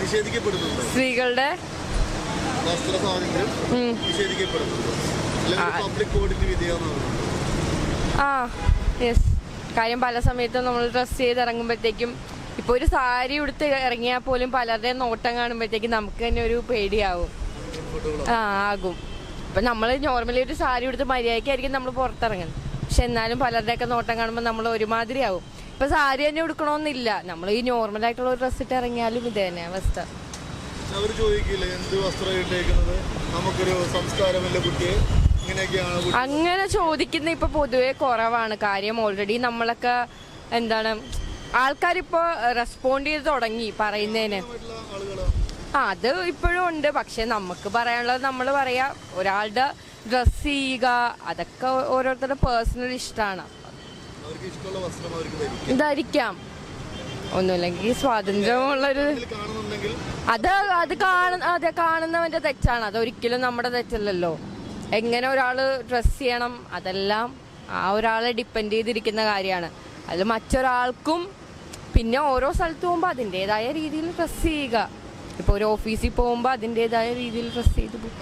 നിഷേധിക്കപ്പെടുന്നുണ്ടോ. സ്ത്രീകളുടെ? വസ്ത്ര സ്വാതന്ത്ര്യം. നിഷേധിക്കപ്പെടുന്നുണ്ടോ. ആ യെസ് കാര്യം പല സമയത്തും നമ്മൾ ഡ്രസ്സ് ചെയ്ത് ഇറങ്ങുമ്പോഴത്തേക്കും ഇപ്പോൾ ഒരു സാരി ഉടുത്ത് ഇറങ്ങിയാൽ പോലും പലരുടെയും നോട്ടം കാണുമ്പോഴത്തേക്കും നമുക്ക് തന്നെ ഒരു പേടിയാവും. ആ ആകും. ഇപ്പം നമ്മൾ നോർമലി ഒരു സാരി ഉടുത്ത് മര്യാദയ്ക്കായിരിക്കും നമ്മൾ പുറത്തിറങ്ങുന്നത്. പക്ഷെ എന്നാലും പലരുടെയൊക്കെ നോട്ടം കാണുമ്പോൾ നമ്മൾ ഒരുമാതിരി ആവും ഇപ്പം സാരി തന്നെ ഉടുക്കണമെന്നില്ല നമ്മൾ ഈ നോർമലായിട്ടുള്ള ഒരു ഡ്രസ് ഇട്ട് ഇറങ്ങിയാലും ഇത് തന്നെ അവസ്ഥ. അവർ ചോദിക്കില്ല എന്ത് വസ്ത്രം ഇട്ടേക്കുന്നത്? നമുക്കൊരു സംസ്കാരമല്ല കുട്ടിയെ? ഇങ്ങനെയൊക്കെയാണ് കുട്ടി അങ്ങനെ ചോദിക്കുന്ന ഇപ്പൊ പൊതുവെ കുറവാണ്. കാര്യം ഓൾറെഡി നമ്മളൊക്കെ എന്താണ് ആൾക്കാരിപ്പോ റെസ്പോണ്ട് ചെയ്ത് തുടങ്ങി പറയുന്നതിന് ആയിട്ടുള്ള അത് ഇപ്പോഴും ഉണ്ട്. പക്ഷെ നമുക്ക് പറയാനുള്ളത് നമ്മൾ പറയാ ഒരാളുടെ ഡ്രസ് ചെയ്യുക അതൊക്കെ ഓരോരുത്തരുടെ പേഴ്സണൽ ഇഷ്ടമാണ് അവർക്ക് ഇഷ്ടമുള്ള വസ്ത്രം അവർക്ക് ധരിക്കും. ഒന്നുമില്ലെങ്കിൽ സ്വാതന്ത്ര്യമുള്ളൊരു അത് അത് കാണുന്ന അതെ കാണുന്നവന്റെ തെറ്റാണ്. അതൊരിക്കലും നമ്മുടെ തെറ്റല്ലല്ലോ. എങ്ങനെ ഒരാൾ ഡ്രസ് ചെയ്യണം അതെല്ലാം ആ ഒരാളെ ഡിപ്പെൻഡ് ചെയ്തിരിക്കുന്ന കാര്യമാണ്. അത് മറ്റൊരാൾക്കും പിന്നെ ഓരോ സ്ഥലത്ത് പോകുമ്പോൾ അതിന്റെതായ രീതിയിൽ ഡ്രസ് ചെയ്യുക. ഇപ്പോൾ ഒരു ഓഫീസിൽ പോകുമ്പോൾ അതിന്റെതായ രീതിയിൽ ഡ്രസ് ചെയ്ത് പോകും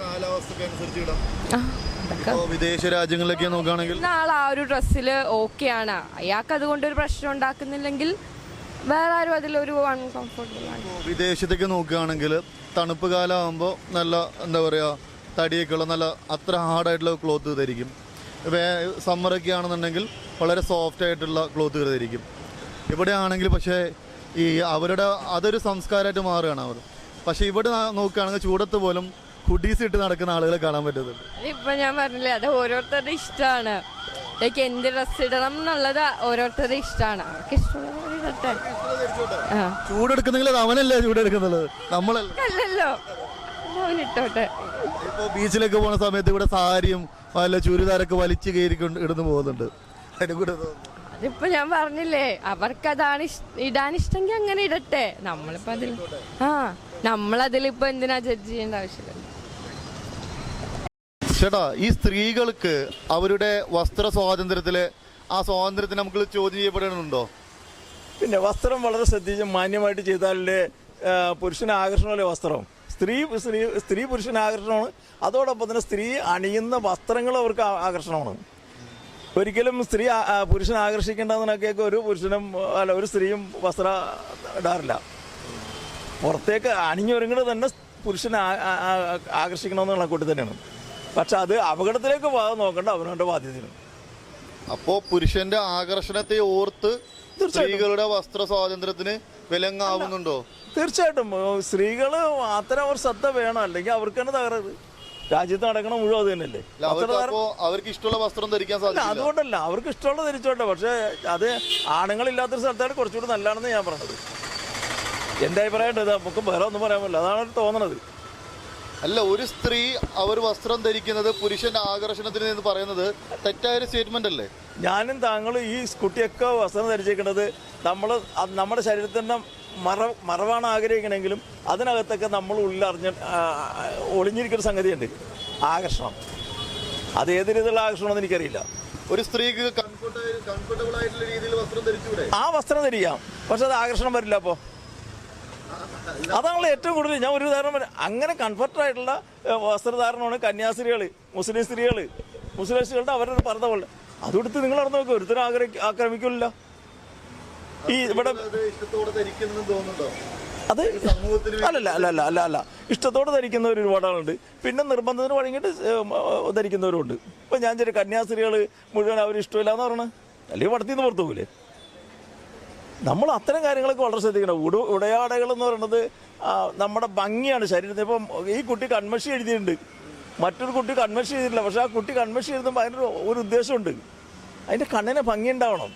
അതൊക്കെ വിദേശ രാജ്യങ്ങളിലൊക്കെ നോക്കുകയാണെങ്കിൽ നാളെ ആ ഒരു ഡ്രസ്സിൽ ഓക്കെയാണ് അയാൾക്ക് അതുകൊണ്ട് ഒരു പ്രശ്നം ഉണ്ടാക്കുന്നില്ലെങ്കിൽ വേറെ ആരും അതിലൊരു അൺകംഫർട്ടബിൾ ആണ്. ഇപ്പോൾ വിദേശത്തേക്ക് നോക്കുകയാണെങ്കിൽ തണുപ്പ് കാലമാകുമ്പോൾ നല്ല എന്താ പറയുക തടിയൊക്കെയുള്ള നല്ല അത്ര ഹാർഡായിട്ടുള്ള ക്ലോത്ത് ധരിക്കും. വേ സമ്മറൊക്കെ ആണെന്നുണ്ടെങ്കിൽ വളരെ സോഫ്റ്റ് ആയിട്ടുള്ള ക്ലോത്ത് ധരിക്കും. ഇവിടെ ആണെങ്കിൽ പക്ഷേ ഈ അവരുടെ അതൊരു സംസ്കാരമായിട്ട് മാറുകയാണ് അവർ. പക്ഷേ ഇവിടെ നോക്കുകയാണെങ്കിൽ ചൂടത്ത് പോലും ഹുഡീസ് ഇട്ട് നടക്കുന്ന ആളുകളെ കാണാൻ പറ്റുന്നുണ്ട്. ഇപ്പൊ ഞാൻ പറഞ്ഞില്ലേ അത് ഓരോരുത്തരുടെ ഇഷ്ടമാണ് ലൈക്ക് എന്ത് ഡ്രസ് ഇടണം എന്നുള്ളത് ഓരോരുത്തരുടെ ഇഷ്ടമാണ് അവർക്ക് ആ. ചൂടെടുക്കുന്നെങ്കിൽ അവനല്ലേ ചൂടെടുക്കുന്നുള്ളത് നമ്മളല്ല? അല്ലല്ലോ. അവനിട്ടോട്ടെ ഇപ്പോൾ ബീച്ചിലൊക്കെ പോണ സമയത്ത് ഇവിടെ സാരിയും വല്ല ചുരിദാരൊക്കെ വലിച്ചു കയറി ഇടുന്നു പോകുന്നുണ്ട്. അതിനെ കൂടെ അതിപ്പോ ഞാൻ പറഞ്ഞില്ലേ അവർക്ക് അതാണ് ഇടാൻ ഇഷ്ടമെങ്കിൽ അങ്ങനെ ഇടട്ടെ. നമ്മളിപ്പോ അതിൽ ആ നമ്മളതിലിപ്പോ എന്തിനാ ജഡ്ജ് ചെയ്യേണ്ട ആവശ്യമില്ല ചേട്ടാ ഈ സ്ത്രീകൾക്ക് അവരുടെ വസ്ത്ര സ്വാതന്ത്ര്യത്തിൽ ആ സ്വാതന്ത്ര്യത്തിന് നമുക്ക് ചോദ്യം ചെയ്യപ്പെടണമെന്നുണ്ടോ പിന്നെ വസ്ത്രം വളരെ ശ്രദ്ധിച്ച് മാന്യമായിട്ട് ചെയ്താലേ പുരുഷന് ആകർഷണമല്ലേ വസ്ത്രം? സ്ത്രീ സ്ത്രീ സ്ത്രീ പുരുഷന് ആകർഷണമാണ്. അതോടൊപ്പം തന്നെ സ്ത്രീ അണിയുന്ന വസ്ത്രങ്ങൾ അവർക്ക് ആകർഷണമാണ്. ഒരിക്കലും സ്ത്രീ പുരുഷനെ ആകർഷിക്കേണ്ടതിനൊക്കെയൊക്കെ ഒരു പുരുഷനും അല്ല ഒരു സ്ത്രീയും വസ്ത്ര ഇടാറില്ല. പുറത്തേക്ക് അണിഞ്ഞൊരുങ്ങുന്നത് തന്നെ പുരുഷനെ ആകർഷിക്കണമെന്നുള്ള കൂട്ടി തന്നെയാണ്. പക്ഷെ അത് അപകടത്തിലേക്ക് പോകാതെ നോക്കേണ്ട അവനവന്റെ ബാധ്യതയാണ്. അപ്പോ പുരുഷന്റെ ആകർഷണത്തെ ഓർത്ത് സ്ത്രീകളുടെ വസ്ത്ര സ്വാതന്ത്ര്യത്തിന് വിലങ്ങാവുന്നുണ്ടോ? തീർച്ചയായിട്ടും. സ്ത്രീകൾ അത്തരം അവർ ശ്രദ്ധ വേണം അല്ലെങ്കിൽ അവർക്ക് തന്നെ തകരത് രാജ്യത്ത് നടക്കണ മുഴുവൻ അത് തന്നെയല്ലേ? അവർക്ക് ഇഷ്ടമുള്ള വസ്ത്രം ധരിക്കാൻ സാധിക്കും അതുകൊണ്ടല്ല. അവർക്ക് ഇഷ്ടമുള്ള ധരിച്ചോട്ടെ. പക്ഷേ അത് ആണുങ്ങളില്ലാത്തൊരു സ്ഥലത്താണ് കുറച്ചുകൂടി നല്ലതാണെന്ന് ഞാൻ പറഞ്ഞത്. എന്റെ അഭിപ്രായം ഇത് നമുക്ക് വേറെ ഒന്നും പറയാൻ പറ്റില്ല. അതാണ് തോന്നണത്. അല്ല ഒരു സ്ത്രീ അവർ വസ്ത്രം ധരിക്കുന്നത് പുരുഷന്റെ ആകർഷണത്തിന് എന്ന് പറയുന്നത് തെറ്റായ ഒരു സ്റ്റേറ്റ്മെന്റ് അല്ലേ? ഞാനും താങ്കളും ഈ കുട്ടിയൊക്കെ വസ്ത്രം ധരിച്ചേക്കുന്നത് നമ്മൾ നമ്മുടെ ശരീരത്തിന്റെ മറ മറവാണ് ആഗ്രഹിക്കണമെങ്കിലും അതിനകത്തൊക്കെ നമ്മൾ ഉള്ളറിഞ്ഞ ഒളിഞ്ഞിരിക്കുന്ന സംഗതിയുണ്ട്. ആകർഷണം. അത് ഏത് രീതിയിലുള്ള ആകർഷണമെന്ന് എനിക്കറിയില്ല. ഒരു സ്ത്രീക്ക് കംഫർട്ട് കംഫർട്ടബിൾ ആയിട്ടുള്ള രീതിയിൽ വസ്ത്രം ധരിച്ചു ആ വസ്ത്രം ധരിക്കാം. പക്ഷെ അത് ആകർഷണം വരില്ല അപ്പോൾ അതാണല്ലോ ഏറ്റവും കൂടുതൽ ഞാൻ ഒരു ഉദാഹരണം പറയാം. അങ്ങനെ കംഫർട്ടായിട്ടുള്ള വസ്ത്രധാരണമാണ് കന്യാസ്ത്രീകൾ മുസ്ലിം സ്ത്രീകൾ മുസ്ലിം സ്ത്രീകളുടെ അവരുടെ പറഞ്ഞ പോലെ. അതെടുത്ത് നിങ്ങൾ നടന്നു നോക്കുക ഒരുത്തരും ആഗ്രഹി ആക്രമിക്കില്ല ഈ ഇവിടെ അത് അല്ലല്ല അല്ല അല്ല അല്ല അല്ല ഇഷ്ടത്തോടെ ധരിക്കുന്നവർ ഒരുപാട് ആളുണ്ട്. പിന്നെ നിർബന്ധത്തിന് വഴങ്ങിയിട്ട് ധരിക്കുന്നവരുണ്ട് ഇപ്പം ഞാൻ ചെറിയ കന്യാസ്ത്രീകൾ മുഴുവൻ അവർ ഇഷ്ടമില്ല എന്ന് അല്ലെങ്കിൽ വടത്തിന്ന് പുറത്തു പോകില്ലേ നമ്മൾ അത്തരം കാര്യങ്ങളൊക്കെ വളരെ ശ്രദ്ധിക്കണം. ഉടു ഉടയാടകൾ എന്ന് പറയുന്നത് നമ്മുടെ ഭംഗിയാണ് ശരീരത്തിന്. ഇപ്പം ഈ കുട്ടി കൺമഷി എഴുതിയിട്ടുണ്ട്. മറ്റൊരു കുട്ടി കൺമഷി ചെയ്തിട്ടില്ല പക്ഷെ ആ കുട്ടി കൺമഷി എഴുതുമ്പോൾ അതിനൊരു ഒരു ഉദ്ദേശമുണ്ട്. അതിന്റെ കണ്ണിന് ഭംഗി ഉണ്ടാവണം.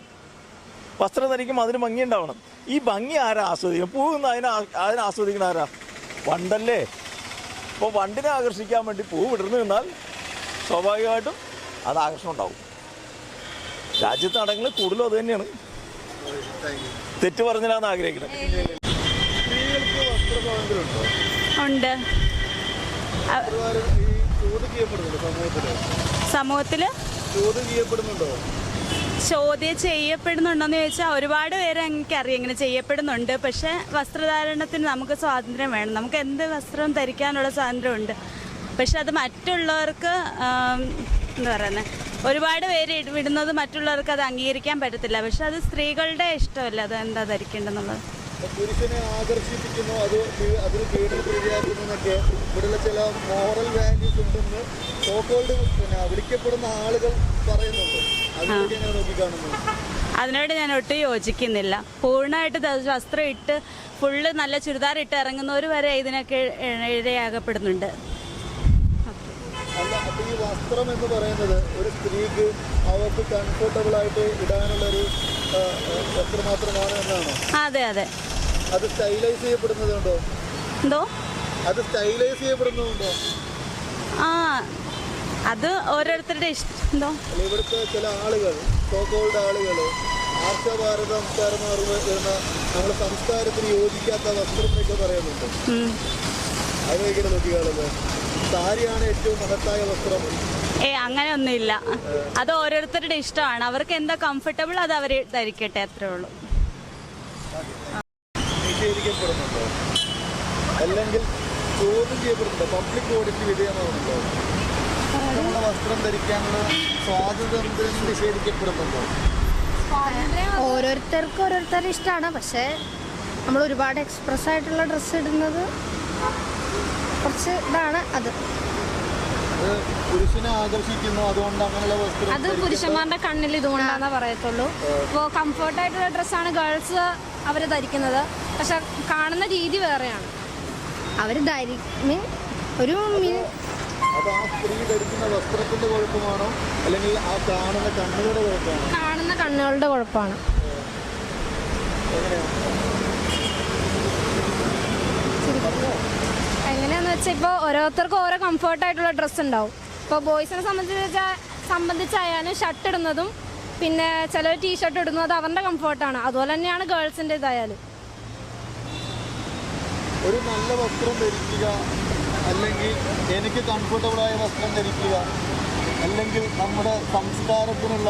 വസ്ത്രം ധരിക്കുമ്പോൾ അതിന് ഭംഗി ഉണ്ടാവണം. ഈ ഭംഗി ആരാ ആസ്വദിക്കും പൂവ് അതിനെ അതിനെ ആസ്വദിക്കണം ആരാ? വണ്ടല്ലേ? അപ്പോൾ വണ്ടിനെ ആകർഷിക്കാൻ വേണ്ടി പൂ വിടർന്നു നിന്നാൽ സ്വാഭാവികമായിട്ടും അത് ആകർഷണം ഉണ്ടാവും. രാജ്യത്ത് നടങ്ങളിൽ കൂടുതലും അത് തന്നെയാണ്. തെറ്റ് പറഞ്ഞില്ലാന്ന് സ്വാതന്ത്ര്യം ഉണ്ട്. സമൂഹത്തിൽ? ചോദ്യം ചെയ്യപ്പെടുന്നുണ്ടോ ചോദ്യം ചെയ്യപ്പെടുന്നുണ്ടോയെന്ന് ചോദിച്ചാൽ ഒരുപാട് പേര് എനിക്കറിയാം ഇങ്ങനെ ചെയ്യപ്പെടുന്നുണ്ട്. പക്ഷെ വസ്ത്രധാരണത്തിന് നമുക്ക് സ്വാതന്ത്ര്യം വേണം. നമുക്ക് എന്ത് വസ്ത്രവും ധരിക്കാനുള്ള സ്വാതന്ത്ര്യമുണ്ട്. പക്ഷെ അത് മറ്റുള്ളവർക്ക് എന്താ പറയുന്നത് ഒരുപാട് പേര് വിടുന്നത് മറ്റുള്ളവർക്ക് അത് അംഗീകരിക്കാൻ പറ്റത്തില്ല. പക്ഷെ അത് സ്ത്രീകളുടെ ഇഷ്ടമല്ല. അത് എന്താ ധരിക്കേണ്ടെന്നുള്ളത് പുരുഷനെ ആകർഷിപ്പിക്കുന്നു. അത് അതിന് പേടിൽ പ്രീതിയാക്കുന്നു എന്നൊക്കെ ഇവിടെയുള്ള ചില മോറൽ വാല്യൂസ് ഉണ്ടെന്ന് സോക്കോൾഡ് പിന്നെ വിളിക്കപ്പെടുന്ന ആളുകൾ പറയുന്നുണ്ട്. അതിനൊക്കെ എങ്ങനെ നോക്കിക്കാണുന്നു. അതിനോട് ഞാൻ ഒട്ടും യോജിക്കുന്നില്ല. പൂർണമായിട്ട് വസ്ത്രം ഇട്ട് ഫുള്ള് നല്ല ചുരിദാർ ഇട്ട് ഇറങ്ങുന്നവർ വരെ ഇതിനൊക്കെ ഇഴയാകപ്പെടുന്നുണ്ട്. ഇരയാകപ്പെടുന്നുണ്ട് അല്ല അപ്പൊ ഈ വസ്ത്രം എന്ന് പറയുന്നത് ഒരു സ്ത്രീക്ക് അവർക്ക് കംഫർട്ടബിൾ ആയിട്ട് ഇടാനുള്ള ഒരു വസ്ത്രം മാത്രമാണ് എന്നാണോ? അതെ അതെ. അത് സ്റ്റൈലൈസ് ചെയ്യപ്പെടുന്നതുണ്ടോ? എന്തോ? അത് സ്റ്റൈലൈസ് ചെയ്യപ്പെടുന്നതുണ്ടോ? ആ അത് ഓരോരുത്തരുടെ ഇഷ്ടം എന്തോ? ഇവിടുത്തെ ചില ആളുകൾ സോക്കോൾഡ് ആളുകൾ ആർഷഭാരത സംസ്കാരം എന്ന് പറയുന്ന നമ്മുടെ സംസ്കാരത്തിന് യോജിക്കാത്ത വസ്ത്രം എന്നൊക്കെ പറയുന്നുണ്ട് നോക്കി കാണുന്നത് സാരിയാണ് ഏറ്റവും മഹത്തായ വസ്ത്രം. ഏ അങ്ങനെയൊന്നുമില്ല. അത് ഓരോരുത്തരുടെ ഇഷ്ടമാണ്. അവർക്ക് എന്താ കംഫർട്ടബിൾ അത് അവർ ധരിക്കട്ടെ അത്രേ ഉള്ളൂ. നിഷേധിക്കപ്പെടുന്നുണ്ടോ? അല്ലെങ്കിൽ ചോദ്യം ചെയ്യപ്പെടുന്നുണ്ടോ? പബ്ലിക് ഓഡിറ്റ് വിധേയമാകുന്നുണ്ടോ നമ്മുടെ വസ്ത്രം ധരിക്കാനുള്ള സ്വാതന്ത്ര്യം നിഷേധിക്കപ്പെടുന്നുണ്ടോ? ഓരോരുത്തർക്കും ഓരോരുത്തരുടെ ഇഷ്ടമാണ്. പക്ഷേ നമ്മൾ ഒരുപാട് എക്സ്പ്രസ് ആയിട്ടുള്ള ഡ്രസ്സ് ഇടുന്നത് കുറച്ച് ഇതാണ് അത്. അത് പുരുഷന്മാരുടെ കണ്ണിൽ ഇതുകൊണ്ടാണെന്ന് പറയത്തുള്ളൂ ഇപ്പോൾ കംഫർട്ടായിട്ടുള്ള ഡ്രസ്സാണ് ഗേൾസ് അവർ ധരിക്കുന്നത്. പക്ഷെ കാണുന്ന രീതി വേറെയാണ്. അവർ ധരി മീൻ ഒരു മീൻ അത് ആ സ്ത്രീ ധരിക്കുന്ന വസ്ത്രത്തിന്റെ കുഴപ്പമാണോ? അല്ലെങ്കിൽ ആ കാണുന്ന കണ്ണുകളുടെ കുഴപ്പമാണോ? കാണുന്ന കണ്ണുകളുടെ കുഴപ്പമാണ്. എങ്ങനെയാണ്? വെച്ചാൽ ഇപ്പോൾ ഓരോരുത്തർക്കും ഓരോ കംഫർട്ട് ആയിട്ടുള്ള ഡ്രസ്സ് ഉണ്ടാവും. ഇപ്പോൾ ബോയ്സിനെ സംബന്ധിച്ച സംബന്ധിച്ചായാലും ഷർട്ട് ഇടുന്നതും പിന്നെ ചിലർ ടീഷർട്ട് ഇടുന്നത് അവരുടെ കംഫർട്ടാണ് അതുപോലെ തന്നെയാണ് ഗേൾസിന്റെ ഇതായാലും. ഒരു നല്ല വസ്ത്രം ധരിക്കുക അല്ലെങ്കിൽ എനിക്ക് കംഫർട്ടബിളായ വസ്ത്രം ധരിക്കുക അല്ലെങ്കിൽ നമ്മുടെ സംസ്കാരത്തിനുള്ള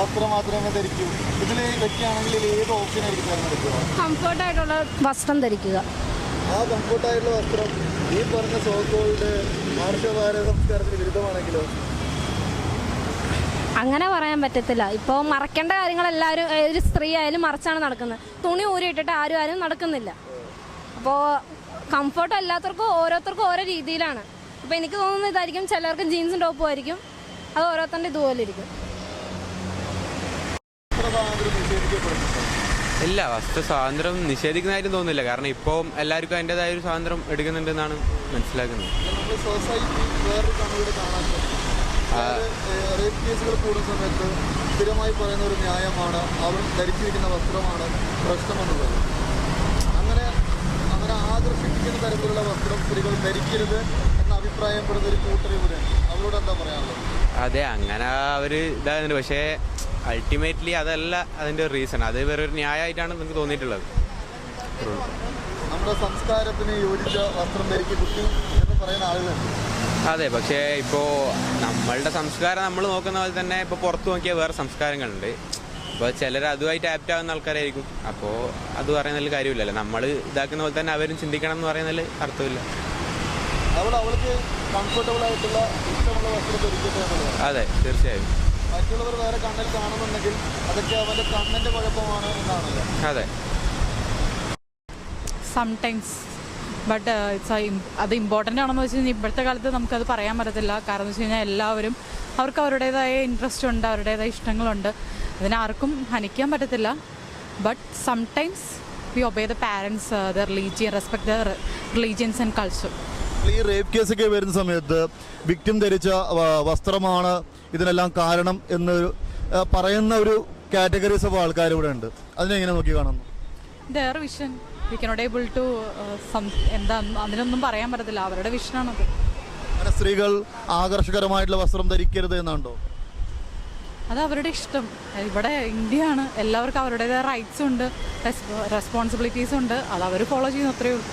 വസ്ത്രം മാത്രമേ ധരിക്കൂ. ഇതിൽ വെക്കുകയാണെങ്കിൽ ഏത് ഓപ്ഷൻ ആയിരിക്കും? തിരഞ്ഞെടുക്കുക കംഫർട്ടായിട്ടുള്ള വസ്ത്രം ധരിക്കുക. ആ കംഫർട്ടായിട്ടുള്ള വസ്ത്രം ഈ പറഞ്ഞ സോക്കോൾഡ് മാർഷഭാരത സംസ്കാരത്തിന് വിരുദ്ധമാണെങ്കിലോ? അങ്ങനെ പറയാൻ പറ്റത്തില്ല. ഇപ്പോൾ മറക്കേണ്ട കാര്യങ്ങൾ എല്ലാവരും ഒരു സ്ത്രീ ആയാലും മറച്ചാണ് നടക്കുന്നത്. തുണി ഊരിയിട്ടിട്ട് ആരും ആരും നടക്കുന്നില്ല. അപ്പോൾ കംഫർട്ട് അല്ലാത്തവർക്കും ഓരോരുത്തർക്കും ഓരോ രീതിയിലാണ്. അപ്പോൾ എനിക്ക് തോന്നുന്നത് ഇതായിരിക്കും ചിലർക്ക് ജീൻസും ടോപ്പും ആയിരിക്കും. അത് ഓരോരുത്തരുടെ ഇതുപോലെ ഇരിക്കും വസ്ത്ര സ്വാതന്ത്ര്യം നിഷേധിക്കപ്പെടുന്നുണ്ടോ ഇല്ല വസ്തു സ്വാതന്ത്ര്യം നിഷേധിക്കുന്നതായിട്ടും തോന്നുന്നില്ല. കാരണം ഇപ്പോൾ എല്ലാവർക്കും അതിന്റെതായ ഒരു സ്വാതന്ത്ര്യം എടുക്കുന്നുണ്ടെന്നാണ് മനസ്സിലാക്കുന്നത്. റേപ്പ് കേസുകൾ കൂടുന്ന സമയത്ത് സ്ഥിരമായി പറയുന്ന ഒരു ന്യായമാണ്. അവർ ധരിച്ചിരിക്കുന്ന വസ്ത്രമാണ് പ്രശ്നമെന്നുള്ളത്. അങ്ങനെ അങ്ങനെ ആകർഷിപ്പിക്കുന്ന തരത്തിലുള്ള വസ്ത്രം സ്ത്രീകൾ ധരിക്കരുത് എന്ന് അഭിപ്രായപ്പെടുന്ന ഒരു കൂട്ടർ ഇവിടെ അവരോട് എന്താ പറയാനുള്ളത്? അതെ അങ്ങനെ അവർ ഇതാകുന്നുണ്ട് പക്ഷേ അൾട്ടിമേറ്റ്ലി അതല്ല അതിന്റെ റീസൺ അത് വേറൊരു ന്യായമായിട്ടാണ് നമുക്ക് തോന്നിയിട്ടുള്ളത്. നമ്മുടെ സംസ്കാരത്തിന് യോജിച്ച വസ്ത്രം ധരിക്ക് കുട്ടി എന്ന് പറയുന്ന ആളുകളുണ്ട് അതെ പക്ഷേ ഇപ്പോൾ നമ്മളുടെ സംസ്കാരം നമ്മൾ നോക്കുന്ന പോലെ തന്നെ ഇപ്പോൾ പുറത്ത് നോക്കിയാൽ വേറെ സംസ്കാരങ്ങളുണ്ട്. അപ്പോൾ ചിലർ അതുമായിട്ട് ആപ്റ്റ് ആവുന്ന ആൾക്കാരായിരിക്കും. അപ്പോൾ അത് പറയുന്നതിൽ കാര്യമില്ലല്ലോ. നമ്മൾ ഇതാക്കുന്ന പോലെ തന്നെ അവരും ചിന്തിക്കണം എന്ന് പറയുന്നതിൽ അർത്ഥമില്ല. അവൾ അവൾക്ക് കംഫർട്ടബിൾ ആയിട്ടുള്ള ഇഷ്ടമുള്ള വസ്ത്രം ധരിക്കട്ടെ അതെ തീർച്ചയായും. മറ്റുള്ളവർ വേറെ കണ്ണിൽ കാണുന്നുണ്ടെങ്കിൽ അതൊക്കെ അവന്റെ കണ്ണിന്റെ കുഴപ്പമാണ് എന്നാണല്ലോ. അതെ. സംടൈംസ് ബട്ട് ഇറ്റ്സ് അത് ഇമ്പോർട്ടന്റ് ആണെന്ന് വെച്ച് കഴിഞ്ഞാൽ ഇപ്പോഴത്തെ കാലത്ത് നമുക്കത് പറയാൻ പറ്റത്തില്ല. കാരണം എന്ന് വെച്ച് കഴിഞ്ഞാൽ എല്ലാവരും അവർക്ക് അവരുടേതായ ഇൻട്രസ്റ്റ് ഉണ്ട് അവരുടേതായ ഇഷ്ടങ്ങളുണ്ട്. അതിനാർക്കും ഹനിക്കാൻ പറ്റത്തില്ല. But sometimes we obey the parents the religion respect the religions and culture ഈ റേപ്പ് കേസൊക്കെ വരുന്ന സമയത്ത് വിക്ടിം ധരിച്ച വസ്ത്രമാണ് ഇതിനെല്ലാം കാരണം എന്ന് പറയുന്ന ഒരു കാറ്റഗറീസ് ഓഫ് ആൾക്കാർ ഇവിടെ ഉണ്ട്. അതിനെങ്ങനെ നോക്കി കാണുന്നു? Vision we cannot able to എന്താ അതിനൊന്നും പറയാൻ പറ്റത്തില്ല. അവരുടെ വിഷനാണത് അങ്ങനെ സ്ത്രീകൾ ആകർഷകരമായിട്ടുള്ള വസ്ത്രം ധരിക്കരുത് എന്നാണ്ടോ അത് അവരുടെ ഇഷ്ടം. ഇവിടെ ഇന്ത്യയാണ്. എല്ലാവർക്കും അവരുടേതായ റൈറ്റ്സ് ഉണ്ട്. റെസ്പോൺസിബിലിറ്റീസ് ഉണ്ട്. അത് അവർ ഫോളോ ചെയ്യുന്നു അത്രയേ ഉള്ളൂ.